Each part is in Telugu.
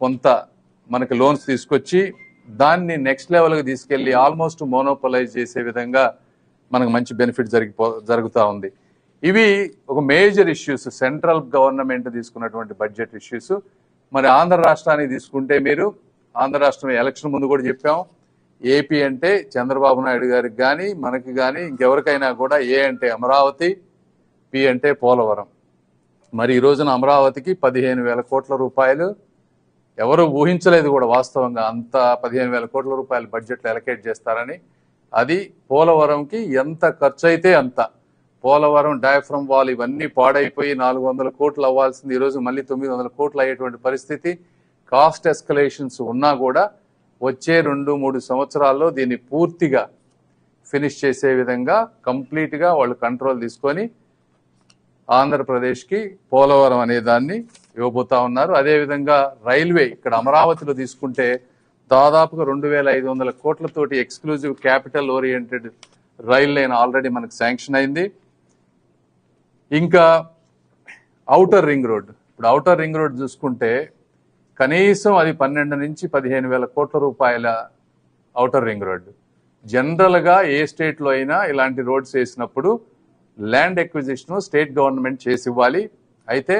కొంత మనకి లోన్స్ తీసుకొచ్చి దాన్ని నెక్స్ట్ లెవెల్కి తీసుకెళ్ళి ఆల్మోస్ట్ మోనోపలైజ్ చేసే విధంగా మనకు మంచి బెనిఫిట్ జరిగిపో జరుగుతూ ఉంది. ఇవి ఒక మేజర్ ఇష్యూస్ సెంట్రల్ గవర్నమెంట్ తీసుకున్నటువంటి బడ్జెట్ ఇష్యూస్ మరి ఆంధ్ర రాష్ట్రానికి తీసుకుంటే మీరు ఆంధ్ర రాష్ట్రం ఎలక్షన్ ముందు కూడా చెప్పాం. ఏపీ అంటే చంద్రబాబు నాయుడు గారికి కానీ మనకి కానీ ఇంకెవరికైనా కూడా ఏ అంటే అమరావతి పి అంటే పోలవరం. మరి ఈ రోజున అమరావతికి పదిహేను వేల కోట్ల రూపాయలు ఎవరు ఊహించలేదు కూడా వాస్తవంగా అంత పదిహేను వేల కోట్ల రూపాయలు బడ్జెట్లో ఎలకేట్ చేస్తారని. అది పోలవరంకి ఎంత ఖర్చు అయితే అంత. పోలవరం డయాఫ్రమ్ వాల్ ఇవన్నీ పాడైపోయి నాలుగు వందల కోట్లు అవ్వాల్సింది ఈరోజు మళ్ళీ తొమ్మిది వందల కోట్లు అయ్యేటువంటి పరిస్థితి. కాస్ట్ ఎస్కలేషన్స్ ఉన్నా కూడా వచ్చే రెండు మూడు సంవత్సరాల్లో దీన్ని పూర్తిగా ఫినిష్ చేసే విధంగా కంప్లీట్గా వాళ్ళు కంట్రోల్ తీసుకొని ఆంధ్రప్రదేశ్కి పోలవరం అనే దాన్ని ఇవ్వబోతా ఉన్నారు. అదేవిధంగా రైల్వే ఇక్కడ అమరావతిలో తీసుకుంటే దాదాపుగా రెండు వేల ఐదు వందల కోట్లతోటి exclusive capital oriented rail line already మనకు శాంక్షన్ అయింది. ఇంకా ఔటర్ రింగ్ రోడ్. ఇప్పుడు ఔటర్ రింగ్ రోడ్ చూసుకుంటే కనీసం అది పన్నెండు నుంచి పదిహేను వేల కోట్ల రూపాయల ఔటర్ రింగ్ రోడ్. జనరల్గా ఏ స్టేట్లో అయినా ఇలాంటి రోడ్స్ వేసినప్పుడు ల్యాండ్ ఎక్విజిషన్ స్టేట్ గవర్నమెంట్ చేసి ఇవ్వాలి. అయితే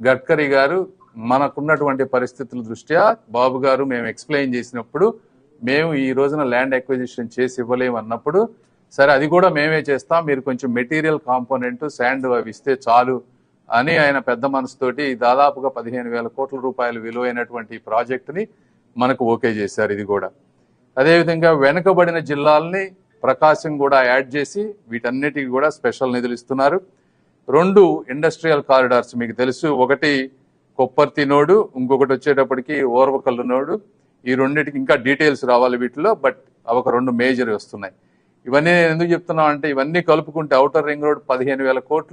గడ్కరీ గారు మనకున్నటువంటి పరిస్థితుల దృష్ట్యా బాబు గారు మేము ఎక్స్ప్లెయిన్ చేసినప్పుడు మేము ఈ రోజున ల్యాండ్ ఎక్విజిషన్ చేసి ఇవ్వలేము అన్నప్పుడు సరే అది కూడా మేమే చేస్తాం మీరు కొంచెం మెటీరియల్ కాంపోనెంట్ శాండ్ అవి ఇస్తే చాలు అని ఆయన పెద్ద మనసుతోటి దాదాపుగా పదిహేను వేల కోట్ల రూపాయలు విలువైనటువంటి ఈ ప్రాజెక్టుని మనకు ఓకే చేశారు ఇది కూడా. అదేవిధంగా వెనుకబడిన జిల్లాల్ని ప్రకాశం కూడా యాడ్ చేసి వీటన్నిటికి కూడా స్పెషల్ నిధులు ఇస్తున్నారు. రెండు ఇండస్ట్రియల్ కారిడార్స్ మీకు తెలుసు. ఒకటి కొప్పర్తి నోడు ఇంకొకటి వచ్చేటప్పటికి ఓర్వకల్లు నోడు. ఈ రెండింటికి ఇంకా డీటెయిల్స్ రావాలి వీటిలో బట్ అవి ఒక రెండు మేజర్ వస్తున్నాయి. ఇవన్నీ నేను ఎందుకు చెప్తున్నాను అంటే ఇవన్నీ కలుపుకుంటే ఔటర్ రింగ్ రోడ్ పదిహేను వేల కోట్లు